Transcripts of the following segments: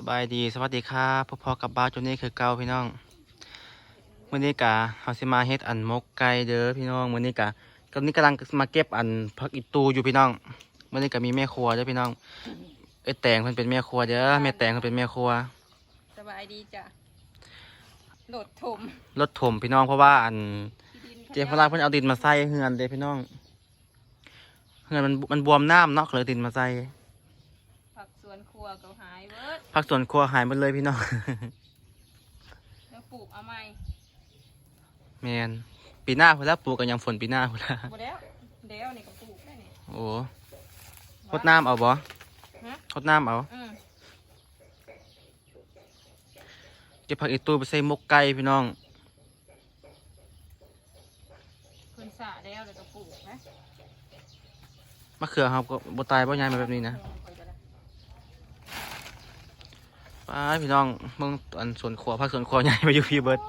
สบายดีสวัสดีครับพ่อพ่อกับบ้านจุนี่คือเก่าพี่น้องมื้อนี้กะเฮาสิมาเฮ็ดอันมกไก่เด้อพี่น้องมื้อนี้กะตอนนี้กำลังมาเก็บอันผักอีตูอยู่พี่น้องมื้อนี้กะมีแม่ครัวเด้อพี่น้องเอ้ยแตงเพิ่นเป็นแม่ครัวเด้อแม่แตงเพิ่นเป็นแม่ครัวสบายดีจ้ะโหลดถมรถถมพี่น้องเพราะว่าอันที่ดินเจฟลาเพิ่นเอาดินมาใส่เฮือนเด้อพี่น้องเฮือนมันมันบวมน้ำเนาะก็เลยเอาดินมาใส่ ผักสวนครัวก็หายเบิด ผักสวนครัวหายหมดเลยพี่น้องแล้วปลูกเอาใหม่แมนปีหน้าพุ่นละปลูกกันยังฝนปีหน้าพุ่นละบ่แล้วเดี๋ยวนี่ก็ปลูกได้นี่โอ้พดน้ำเอาบ่ฮะพดน้ำเอาอืมเก็บผักอีตูไปใส่หมกไก่พี่น้อง เพิ่นสระแล้วแล้วก็ปลูกนะมะเขือครับก็บตายบ่ยายมาแบบนี้นะเพิ่น ก็ได้ไปพี่น้องเมืองอันสวนครัวผักสวนครัวใหญ่มาอยู่พี่เบิร์ด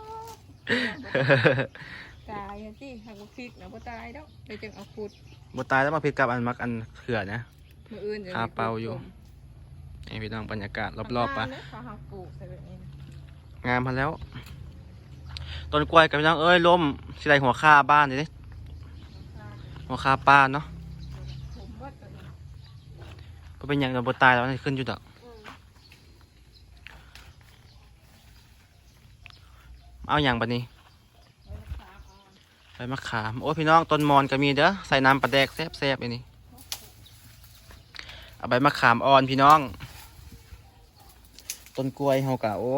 ตายอะสิหากบ่พริกนะบ่ตายดอกไปจึงเอาขุดบตายแล้วมาพิดกับอันมักอันเขือนะมื้ออื่นจะคาเป่าอยู่นี่พี่น้องบรรยากาศรอบๆปะทำงานเด้เขาหาปลูกใส่แบบนี้นะงามพันแล้วต้นกล้วยกับพี่น้องเอ้ยล้มสิไรหัวค่าบ้านเดี๋ยวนี้หัวค่าป้าเนาะผมว่าตัวนี้เพราะเป็นอย่างเราบตายแล้วมันขึ้นอยู่ดอก อืม เอาอย่างบัดนี้ใบมะขาม โอ้พี่น้องต้นมอนก็มีเด้อใส่น้ำปลาแดกแซ่บๆอันนี้เอาใบมะขามอ่อนพี่น้อง ต้นกล้วยเฮากะโอ้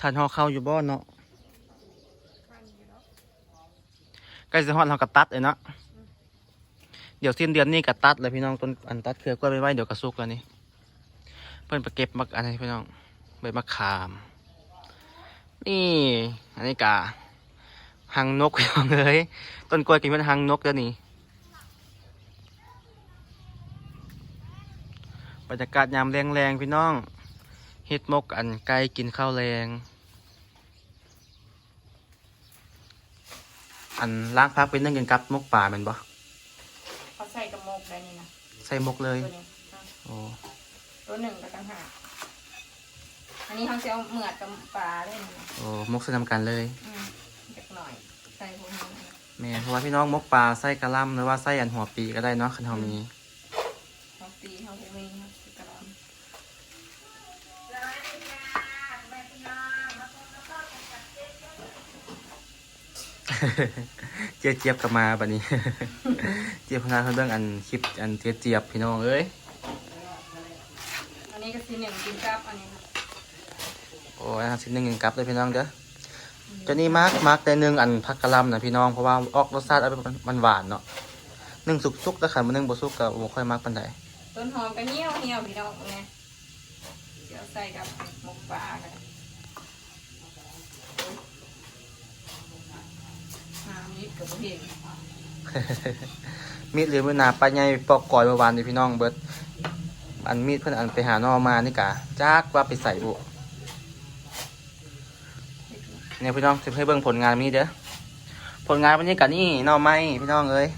ทานเฮาเข้าอยู่บ่เนาะคันเนาะใกล้สิฮอดเฮากะตัดเลยเนาะเดี๋ยวสิ้นเดือนนี้กะตัดเลยพี่น้องต้นอันตัดเครือกล้วยไปไว้เดี๋ยวกระสุกแล้วนี่เพิ่นไปเก็บมักอันนี้พี่น้องใบมะขาม นี่อันนี้กะหังนกพี่น้องเลยต้นกล้วยกินเป็นหังนกเด้อนี่บรรยากาศยามแรงๆพี่น้องเฮ็ดมกอันไก่กินข้าวแรงอันล้างพักเป็นนั่งกินกับมกป่าแมันบ่เขาใส่กระมกได้นี่นะใส่มกเลยตัวนี้อะโอ้ตัวหนึ่งกับต่างหาก อันนี้เขาจะเอาเหมือดกับปลาเล่นนะโอ้มกใส่นำกันเลยอืมเล็กหน่อยใส่พวกนี้นะแม่นเพราะว่าพี่น้องมกป่าใส่กะหล่ำหรือว่าใส่อันหัวปีก็ได้เนาะคันเฮามีเขาตีเขาพวกนี้นะสิกระลำเจี๊ยบเจี๊ยบกลับมาบัดนี้ เจี๊ยบพนาเขาเรื่องอันคลิปอันเจี๊ยบเจี๊ยบพี่น้องเอ้ย อันนี้ก็สีหนึ่งกินกับอันนี้นะ โอ้ยสิหนึ่งกินกับเลยพี่น้องเด้อตัวนี้มาร์กมาร์กแต่หนึ่งอันพักกะหล่ำนะพี่น้องเพราะว่าออกรสชาติเอาไปมันหวานๆเนาะหนึ่งสุกๆแต่ขันมันหนึ่งบ่สุกก็บ่ค่อยมักปานใดต้นหอมก็เหี่ยวเหี่ยวพี่น้องไงเดี๋ยวใส่กับหมกปลากันน้ำนิดกับเห็นมีดหรือมือหนาปลาใหญ่ปอกก่อยเมื่อวานนี่พี่น้องเบิดอันมีดเพิ่นอันไปหาหนอมานี่กะจักว่าไปใส่บุ เนี่ยพี่น้องจะให้เบิ่งผลงานมีเด้อผลงานวันนี้กะนี่หนอไม้พี่น้องเอ้ย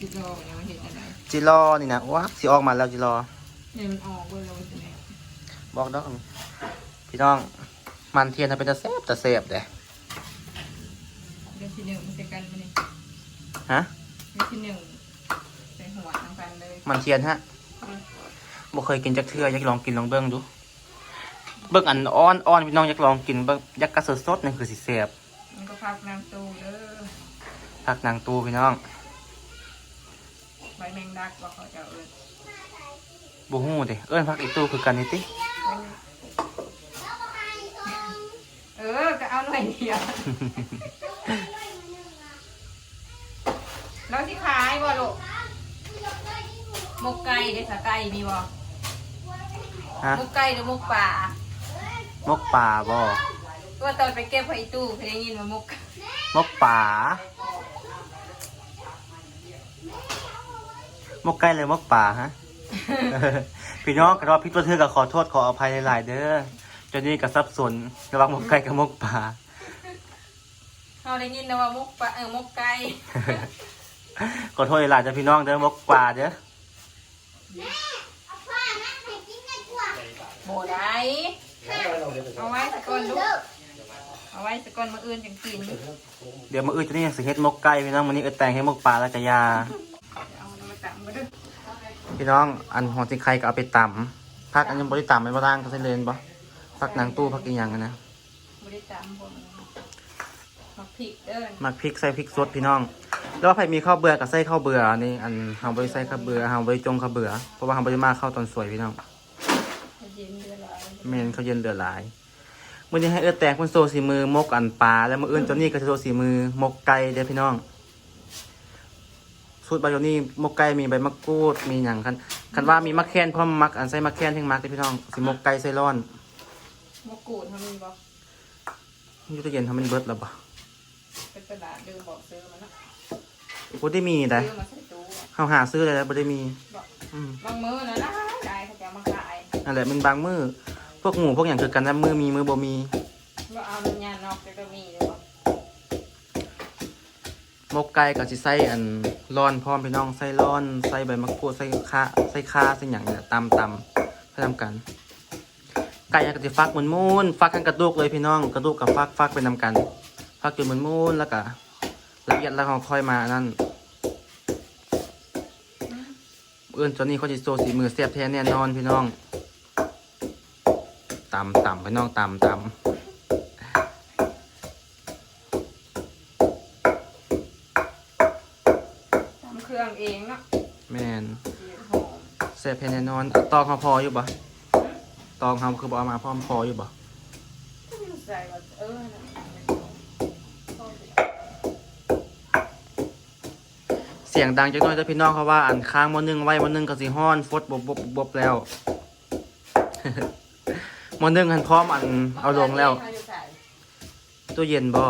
ติดรอยังไม่เห็นอะไรจิรอนี่นะว้าสิออกมาแล้วจิรอเนี่ยมันออกเบอร์เราใช่ไหมบอกดอกพี่น้องมันเทียนทำเป็นตะแซบตะแซบเด้เดือนที่หนึ่งมันจะกันมาเนี่ยฮะเดือนที่หนึ่งใส่หัวน้ำกันเลยมันเทียนฮะอืมบ่เคยกินจักเทื่ออยากลองกินลองเบิ่งดู เบิ่งอันอ้อนอ้อนพี่น้องอยากลองกินเบิ่งอยากกระสดๆนั่นคือสิแซ่บมันก็พักน้ำตูเด้อผักนางตูพี่น้องใบแมงดักว่าเขาจะเอาเอิญบ่ฮู้เด้เอิ้นผักอีตูคือกันนี่ติเออก็เอาหน่อยเดียวแล้วที่ขายบ่ลูกมกไก่เด้สาไก่มีบ่ฮะมกไก่หรือมกป่า มกป่าบ่ตัวตอนไปเก็บไผ่ตู้เคยได้ยินว่ามกมกป่ามกไก่เลยมกป่าฮะ พี่น้องกระรอบพี่ตัวเธอก็ขอโทษขออภัยหลายๆเด้อจนนี้ก็สับสนระหว่างมกไก่กับมกป่าเขาได้ยินนะว่ามกป่าเออมกไก่ขอโทษหลายๆจ้ะพี่น้องเด้อมกป่าเด้อโบได้ เอาไว้สะก้อนลูกเอาไว้สะก้อนมาอื่นจังกินเดี๋ยวมาอื่นจะนี่ยังสิเฮ็ดมกไก่พี่น้องวันนี้เออแต่งให้มกปลาแล้วก็ยา เอามาตักมาด้วยพี่น้องอันของที่ใครก็เอาไปตำพักอันยังบริตำไม่บ่ร่างก็ใส่เลนบ่พักนางตู้พักอีหยังอะนะบริจาคผมมาพริกเด้อมักพริกใส่พริกสดพี่น้อง แล้วว่าใครมีข้าวเบื่อก็ใส่ข้าวเบื่ออันนี่อันเฮาบ่ได้ใส่ข้าวเบื่อเฮาบ่ได้จงข้าวเบื่อเพราะว่าเฮาบ่ได้มาเข้าวตอนสวยพี่น้องเย็นเดือดร้อน แม่นเขาวเย็นเดือดหลายมื้อนี้ให้เอื้อแตงเพิ่นโซสีมือมกอันปลาแล้วมื้ออื่นเจ้านี่ก็จะโซสีมือมกไก่เด้อพี่น้องสูตรบาโยนี่มกไก่มีใบมะกรูดมีหยังคันคันว่ามีมะแคนพร้อมมักอันใส่มะแคนทั้งมักเด้อพี่น้องสิมกไก่ใส่ร้อนมะกรูดทำมีบ่อยู่ตู้เย็นทำมันเบิดแล้วบ่เป็นตลาดเดิมบอกซื้อมาเนาะบ่ได้มีได้ซื้อมาใส่ตู้อะเฮาหาซื้อได้แล้วบ่ได้มีบอกอืมบางมื้อนะนะได้เขาจะเอามาขายนั่นแหละมันบางมือ พวกหมูพวกอย่างคือกันนะมือมีมือบ่มีว่าเอามันยานอกจะก็มีเลยบ่มกไก่กับสิใส่อันร้อนพร้อมพี่น้องใส่ร้อนใส่ใบมะกรูดใส่ข่าใส่ข่าใส่หยังเนี่ยตำตำเพื่อทำกัน ไก่ก็จะฟักมันมูนฟักกันกระดูกเลยพี่น้องกระดูกกับฟักฟักไปนำกัน ฟักจนมันมูนแล้วก็ละเอียดแล้วเราค่อยมานั่นเอื้อนจนนี้เขาจะโซสีมือเสียบแท้แน่นอนพี่น้อง ตำตำพี่น้องตำตำทำเครื่องเองเนาะแมนสีหอมเสียบแน่นอนเอาตองเขาพออยู่ปะตองเขาคือบอกเอามาพร้อมพออยู่ปะใส่ว่าเออนะเสียงดังจังน้อยแต่พี่น้องเขาว่าอันค้างมอนึงไว้มอนึงก็สิฮ้อนฟดบบบบบบแล้ว มอนึงหันพร้อมอันเอาลงแล้วเขาจะใส่ตู้เย็นบ่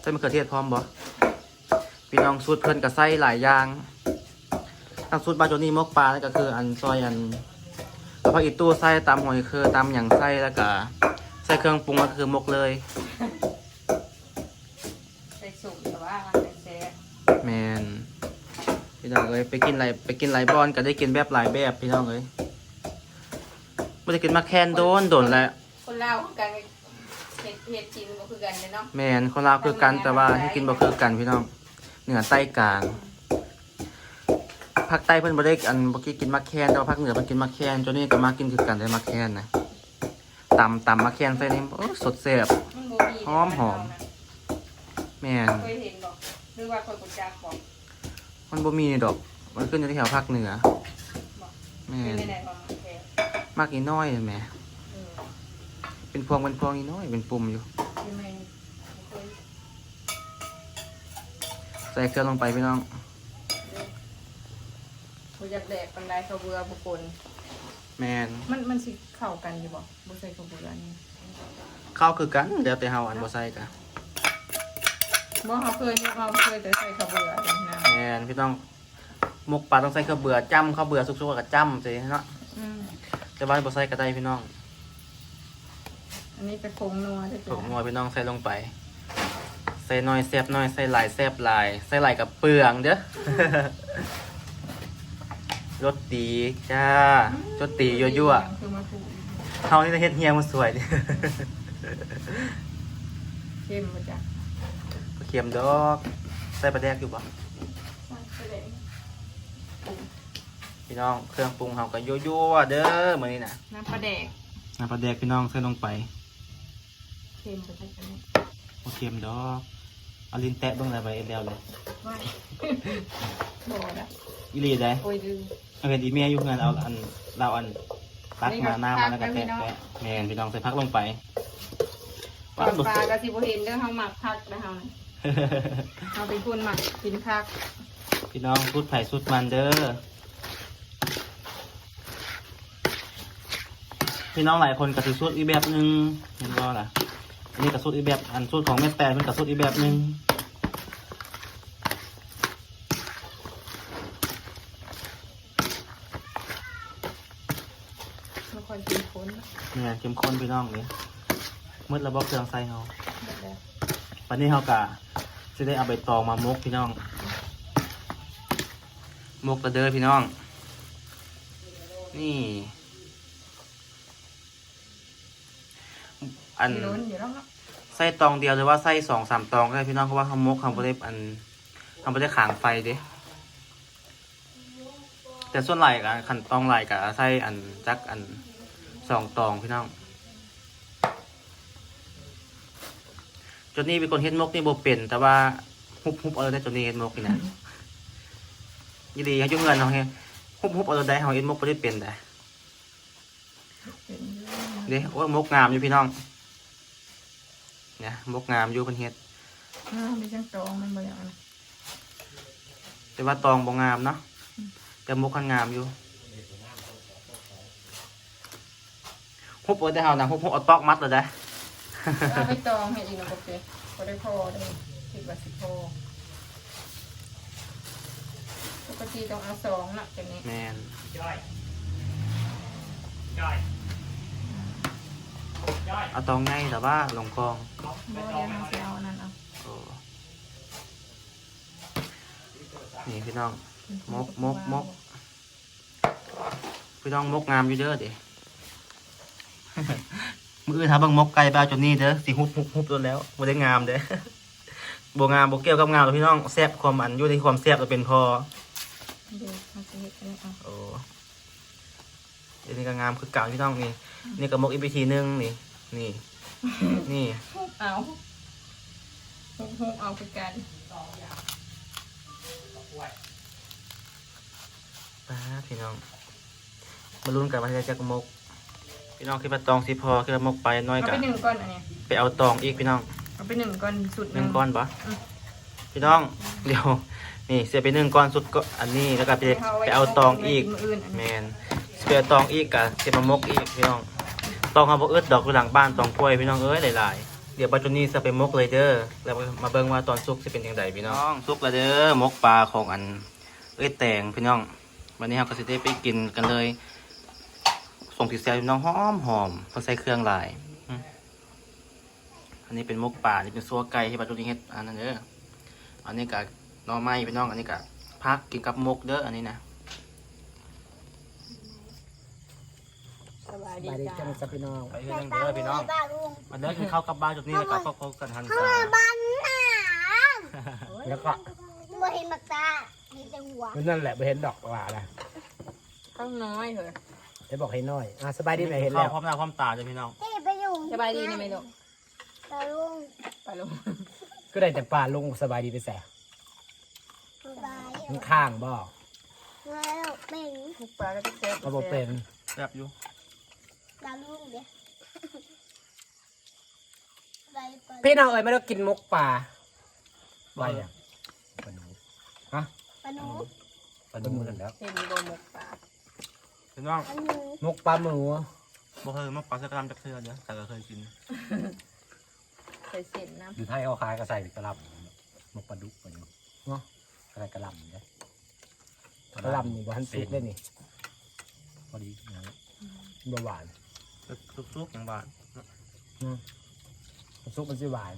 ใส่มะเขือเทศพร้อมบ่พี่น้องสูตรเพิ่นกับไส้หลายอย่างทั้งสูตรบาโจนี่มกปลาแล้วก็คืออันซอยอันแล้วก็อีตู้ไส้ตามหอยคือตามหยังไส้แล้วก็ใส่เครื่องปรุงก็คือมกเลยใส่สุ่มแต่ว่าเป็นเซฟแมนพี่น้องเอ้ยไปกินไรไปกินไรบอนก็ได้กินแบบหลายแบบพี่น้องเอ้ย ไม่ได้กินมาแคนโดนโดนแหละคนเล่าวคือกันเห็ดเห็ดกินก็คือกันเลยเนาะแมนคนลาวคือกันแต่ว่าให้กินบ่คือกันพี่น้องเหนือใต้กลางภาคใต้เพิ่นบ่ได้อันบ่กี้กินมะแคนแต่ว่าภาคเหนือเพิ่นกินมะแคนจนนี้ก็มากินคือกันได้มะแคนนะตำตำมะแคนใส่นี่โอ้สดแซ่บมันบ่มีหอมหอมแม่นเคยเห็นบอกหรือว่าคนกุจักบอกมันบ่มีดอก มันขึ้นอยู่ที่แถวภาคเหนือบอกแม่เป็น มันแค่มากอีน้อยเห็นไหมเออเป็นพวงเป็นพวงอีน้อยเป็นปุ่มอยู่เป็นไงเคยใส่เครื่องลงไปพี่น้องกูอยากแดกปันไดเขาวเบื่อบุคคลแมนมันมันสิเข้ากันอยู่บอกบุใส่เขาวเบื่อนี่ข้าวคือกันเดี๋ยวแต่เฮาอันบ่ใส่กะบ่เขาเคยเขาเคยแต่ใส่เขาวเบื่อเลยนะแมนพี่น้องหมกปลาต้องใส่ข้าวเบื่อจ้ำข้าวเบื่อสุกๆกับจ้ำสิเนาะ อืม แต่ว่าบ่ใส่ก็ได้พี่น้องอันนี้เป็นผงนัวจะผงนัวพี่น้องใส่ลงไป ใส่น้อยแซ่บน้อยใส่หลายแซ่บหลาย ใส่หลายกับเปลืองเด้อ รสดีจ้ารสดียั่วคือมาถูกๆเฮานี่จะเฮ็ดเฮียมันสวยดิ เข้มมาจ้ะเค็มดอก ใส่ปลาแดกอยู่บ่ใพี่น้องเครื่องปรุงเฮาก็ยั่วๆเด้อมื้อนี้น่ะน้ำปลาแดกน้ำปลาแดกพี่น้องใส่ลงไปเข้มไปใส่กันนี่โอเค็มดอกเอาลิ้นแตะเบิ่งอะไรไปเอ็ดแล้วเลยไม่บ่นะอีหลีได้โอ้ยดื้อเอาเห็นอีเมียอยู่เงินเอาอันเราอันตักนี่ก็มาหน้ามาแล้วก็พักไว้พี่แตะน้องแตะแม่นพี่น้องใส่พักลงไปปลาปลากระสิบเห็นเด้อเฮาหมักผักนะเฮานะเฮาเป็นคนหมักกินผัก พี่น้องสุดไผ่สุดมันเด้อ พี่น้องหลายคนกับสิสุดอีกแบบหนึงเห็นบ่ล่ะอันนี้กับสุดอีกแบบอันสุดของแม่แตนเป็นกับสุดอีกแบบหนึงไม่ค่อยกินคนเนี่ยเข้มข้นพี่น้องเลยมืดระบบเครื่องใส่เฮาแบบนี้วันนี้เฮากะจะได้เอาใบตองมามกพี่น้องมกกระเด้อพี่น้อง นี่ อันมีลุ้นอยู่แล้วเนาะไส้ตองเดียวหรือว่าไส้สองสามตองก็ได้พี่น้องเพราะว่าเขามกเขาไม่ได้อันเขาไม่ได้ขางไฟเด้แต่ส่วนไหลกับขันตองไหลกับไส้อันจักอันสองตองพี่น้องจนนี่เป็นคนเฮ็ดมกนี่โบเป็น แต่ว่าฮุบฮุบเอาได้จนนี่เฮ็ดมกนี่นะยี่ดีเขายุ่งเงินเขาเฮฮุบฮุบเอาได้เขาเฮ็ดมกไม่ได้เป็นแต่เป็นเด้โอ้ยมกงามอยู่พี่น้องเนี่ยมกงามอยู่เป็นเฮ็ดอ้าวมีจังตองมันบ่อย่างนั้นแต่ว่าตองบ่งามเนาะแต่มกขันงามอยู่ฮุบเอาได้เฮานะฮุบฮุบเอาตอกมัดเลยได้เอาไปตองให้อีกนะโอเคบ่ได้พอได้คิดว่าสิพอปกติต้องเอาสองน่ะจังนี้แมน Rồi. Rồi. Rồi. เอาตองง่ายแต่ว่าลงกอง Bóng บ่ bê เดี๋ยว tông เรา này. สิเอาอันนั้นเอาโอ้นี่พี่น้องมกมกมกพี่น้องมกงามอยู่เด้อเด้มืออื่นทำเบังมกไก่ไปเอาจนนี่เด้อสิฮุบฮุบฮุบตัวแล้วบ่ได้งามเด้อบ่งามบ่เกี่ยวกับงามหรอกพี่น้องแซ่บความอันอยู่ที่ความแซ่บเราเป็นพอเดี๋ยวเราสิเฮ็ดอันนี้เอาโอ้อันนี้ก็งามคือเก่าพี่น้องนี่นี่ก็มกอีกวิธีหนึงนี่ นี่ นี่เอาฮุบฮุบเอาคือกันป้าพี่น้อง มาลุ้นกันว่าจะจักมก พี่น้องคิดว่าตองสิพอคิดว่ามกไปน้อยเอากัไปหนึ่งก้อนอันเนี้ยไปเอาตองอีกพี่น้องเอาไปหนึ่งก้อนสุดหนึ่งก้อนปะอืมพี่น้อง เดี๋ยว นี่เสียไปหนึ่งก้อนสุดก็อันนี้แล้วก็ไปไปเอาตองอีก มื้อื่นอันแมนี้นเสียตองอีกกะเสียมามกอีกพี่น้อง ตองเอาบ่อึดดอกอยู่หลังบ้านตองกล้วยพี่น้องเอ้ยหลายๆเดี๋ยวปัจจุบันนี้จะไปมกเลยเด้อแล้วมาเบิ่งว่าตอนซุกจะเป็นยังไงพี่น้องซุกแล้วเด้อมกปลาของอันเอ้ยแตงพี่น้อง วันนี้เราก็จะได้ไปกินกันเลย ส่งติดเสียพี่น้องหอมหอมเพราะใส่เครื่องหลายอันนี้เป็นมกป่านี่เป็นซัวไก่ที่ปัจจุบันนี้เฮ็ดอันนั้นเด้ออันนี้กับน่อไม้พี่น้อง อันนี้กับพักกินกับมกเด้ออันนี้นะ สบายดีบายดีจ้าจังสับพี่น้องไปเรื่องเด้อพี่น้องมาเด้อกินข้าวกับบ้านจุดนี้แล้วก็พบกันทันตาแล้วก็บ่เห็นมักตามีแต่หัวนั่นแหละไปเห็นดอกว่าละข้างน้อยเถอะได้บอกให้น้อยอะสบายดีไหมเห็นข้าแล้ววพร้อมหน้าพร้อมตาจ้ะพี่น้องเฮ้ยไปอยู่สบายดีนะไม่ลูกตาลุงไปลงก็ได้แต่ป่าลุงสบายดีไปแสสบายมันข้างบ่แล้วเป็นทุกปลาก็จะเจ็บก็บอกเป็นแซ่บอยู่ตา ลุงเดี๋ยวไปไปพี่น้องเอ้ยไม่ต้องกินมกป่าไปอะปลาหนูฮะปะหนูปลาหนูนั่นแล้วเห็นโบหมกปลาพี่น้องปะหนูมกปลาหมูบ่เคยมาปลาสักกรัมจากเทือเด้อแต่ก็เคยกินใส่เส้นน้อยู่ไทยเอาขายก็ใส่กระหลำมกปลาดุกปลาหนูเนาะอะไรกระหลำเนี่ยกระหลำนี่บ่ทันสุกเลยนี่พอดีนะบ่หวาน ซุกๆของบ้านซุกมันสิหวาน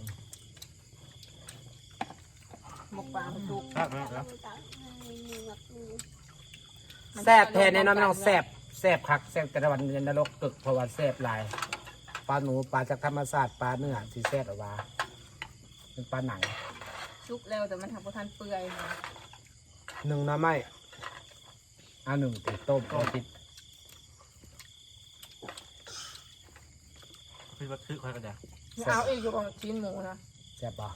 ำหมกปลาทุกแซ่บไหมครับตาลุงมักดูแซ่บแทนแน่นอนไม่ต้องแซ่บแซ่บคักแซ่บแต่ละวันในนรกกึกเพราะว่าแซ่บหลายปลาหนูปลาจากธรรมชาติปลาเนื้อที่แซ่บออกมาเป็นปลาหนังชุกแล้วแต่มันทำพวกท่านเปื่อยนะหนึ่งน้ำไหมอ่าหนึ่งติดต้มเอาติดพี่ว่าซื้อใครก็ได้เอาอีกอยู่ของชิ้นหมูนะแซ่บปะ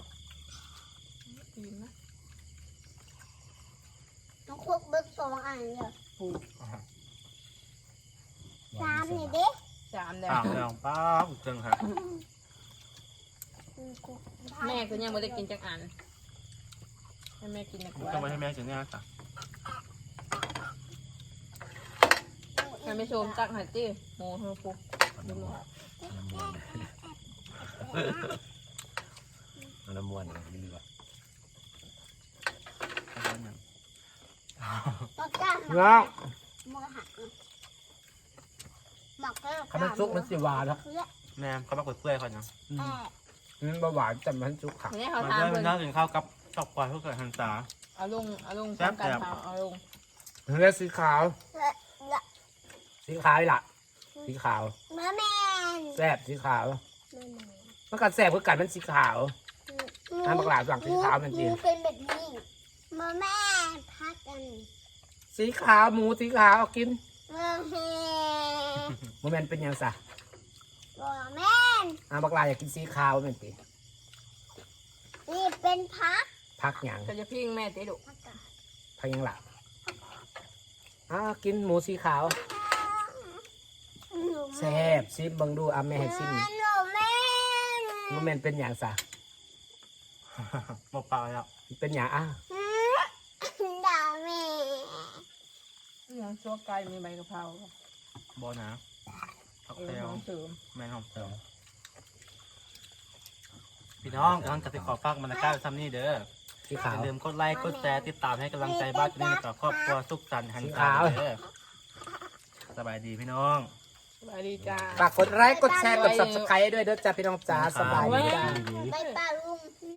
กินนะต้องควักเบิกสองอันเลยผูกสามนี่เด้สามแล้วอ้าวแล้วป้าบเจังค่ะอืมควักแม่ก็ยังไม่ได้กินจังอันให้แม่กินดีกว่าจะมาให้แม่เสียเนี่ยค่ะให้แม่ชมตักหัดจี้หมูเฮอผูก ดูหมดน้ำมวนนี่ดีกว่ามักกล้าหมักน้องมักหักหมักแล้วข้าวมันซุกมันสิหวานครับแม่เขามากดเปื่อยเขาเนาะอืมแอนบ่หวานแต่มันซุกขักวันนี้เขามาทานเด้อเพิ่พี่นน้องกินข้าวกับตอกปลาเพื่อเกิดหันตาเอาลงเอาลงแซ่พร้อบแซ่บเอาเอาลงเนื้อสีขาวสีขาวนี่ล่ะ สีขาวแม่แมนแซ่บสีขาวแม่แมนมันก็แซ่บคือกันมันสีขาวอะบักหลาสั่งสีขาวนั่นสิหมูเป็นแบบนี้มาแม่พักกัน สีขาวหมูสีขาวเอากินมาแม่โมเมนเป็นหยังซะบอกแม่อะบักหลาอยากกินสีขาวแม่นตินี่เป็นพักพักหยังก็จะพิงแม่ติดุพักกันพักหยังหลับอะกินหมูสีขาวหนู แซ่บซิมเบังดูอะแม่ให้ซิมหนูแม่โมเมนเป็นหยังซะมาเปล่าแล้วเป็นหยังอะด่าแม่ยังชั่วไก่มีใบกะเพราบอนะผักเออแต้วน้องเสริมแม่นหอมเติมพี่น้องกำลังจะไปขอฝากมันนะก้าวซัมนี่เด้อสีอขาวย่าลืมกดไลค์กดแชร์ติดตามให้กำลังใจบ้านจะนี่ต่อครอบครัวสุขสันต์หันษาเด้อสบายดีพี่น้อง สวัสดีจ้า ฝากกดไลค์กดแชร์กด subscribe ด้วยเด้อจ้าพี่น้องจ๋าสบายดีจ้า ไปป่าลุ